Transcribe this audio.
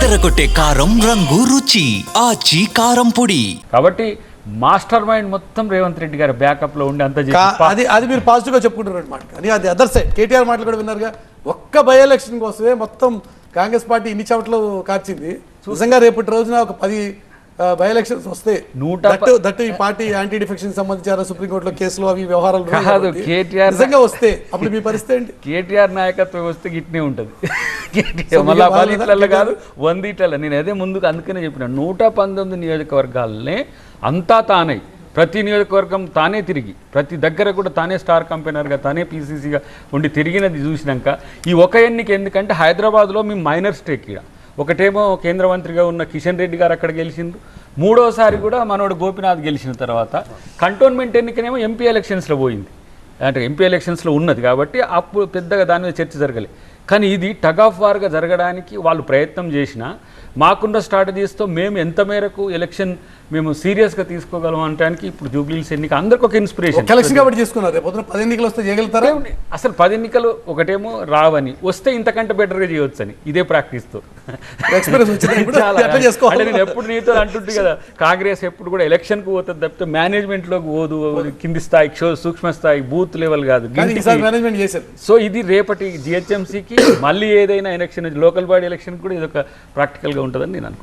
అదరగొట్టే కారం రంగు రుచి ఆచి కారం పొడి. కాబట్టి మాస్టర్ మైండ్ మొత్తం రేవంత్ రెడ్డి గారి బ్యాకప్లో ఉండి అంత అది అది మీరు పాజిటివ్గా చెప్పుకుంటున్నారు అనమాట కానీ అది అదర్ సైడ్ కేటీఆర్ మాటలు కూడా విన్నారుగా? ఒక్క బై ఎలక్షన్ కోసమే మొత్తం కాంగ్రెస్ పార్టీ ఇన్ని చోట్ల కార్చింది. నిజంగా రేపటి రోజున ఒక పది బై ఎలక్షన్స్ వస్తే నూట దట్టు దట్టు ఈ పార్టీ యాంటీ డిఫెక్షన్ సంబంధించిన సుప్రీంకోర్టులో కేసులు అవి వ్యవహారాలు కాదు, కేటీఆర్ నిజంగా వస్తే అప్పుడు మీ పరిస్థితి ఏంటి? కేటీఆర్ నాయకత్వం వస్తే గిట్నే ఉంటుంది. మళ్ళీ మీకు పది ఇట్లలో వాళ్ళ కాదు వంద ఇట్లలో నేను అదే ముందుకు అందుకనే చెప్పిన నూట పంతొమ్మిది నియోజకవర్గాలనే అంతా తానై ప్రతి నియోజకవర్గం తానే తిరిగి ప్రతి దగ్గర కూడా తానే స్టార్ కంపెనర్గా తానే పీసీసీగా ఉండి తిరిగినది చూసినాక ఈ ఒక ఎన్నిక ఎందుకంటే హైదరాబాద్లో మేము మైనర్ స్టేక్ ఇక్కడ ఒకటేమో కేంద్ర మంత్రిగా ఉన్న కిషన్ రెడ్డి గారు అక్కడ గెలిచిండు మూడోసారి కూడా మనోడు గోపినాథ్ గెలిచిన తర్వాత కంటోన్మెంట్ ఎన్నికనేమో ఎంపీ ఎలక్షన్స్లో పోయింది అంటే ఎంపీ ఎలక్షన్స్లో ఉన్నది కాబట్టి అప్పుడు పెద్దగా దాని మీద చర్చ జరగలేదు కానీ ఇది టగ్ ఆఫ్ వార్గా జరగడానికి వాళ్ళు ప్రయత్నం చేసినా మాకున్న స్ట్రాటజీస్తో మేము ఎంత మేరకు ఎలక్షన్ మేము సీరియస్గా తీసుకోగలం అనడానికి ఇప్పుడు జూబ్లీస్ ఎన్నిక అందరికి ఒక ఇన్స్పిరేషన్. ఎలక్షన్ కాబట్టి చేసుకున్నారు. రేపు పొద్దున పది ఎన్నికలు వస్తే చేయగలుగుతారా? అసలు పది ఎన్నికలు ఒకటేమో రావని వస్తే ఇంతకంటే బెటర్గా చేయొచ్చని ఇదే ప్రాక్టీస్తో. ఎక్స్పీరియన్స్ వచ్చింది చేసుకోవాలి నేను ఎప్పుడు నీతో అంటుంటే కదా కాంగ్రెస్ ఎప్పుడు కూడా ఎలక్షన్కి పోతుంది తప్పితే మేనేజ్మెంట్లోకి పోదు కింది స్థాయి క్షో- సూక్ష్మ స్థాయి బూత్ లెవెల్ కాదు. మేనేజ్మెంట్ చేశారు. సో ఇది రేపటి జిహెచ్ఎంసీకి మళ్ళీ ఏదైనా ఎలక్షన్ లోకల్ బాడీ ఎలక్షన్ కూడా ఇది ఒక ప్రాక్టికల్గా ఉంటుందని నేను అనుకుంటున్నాను.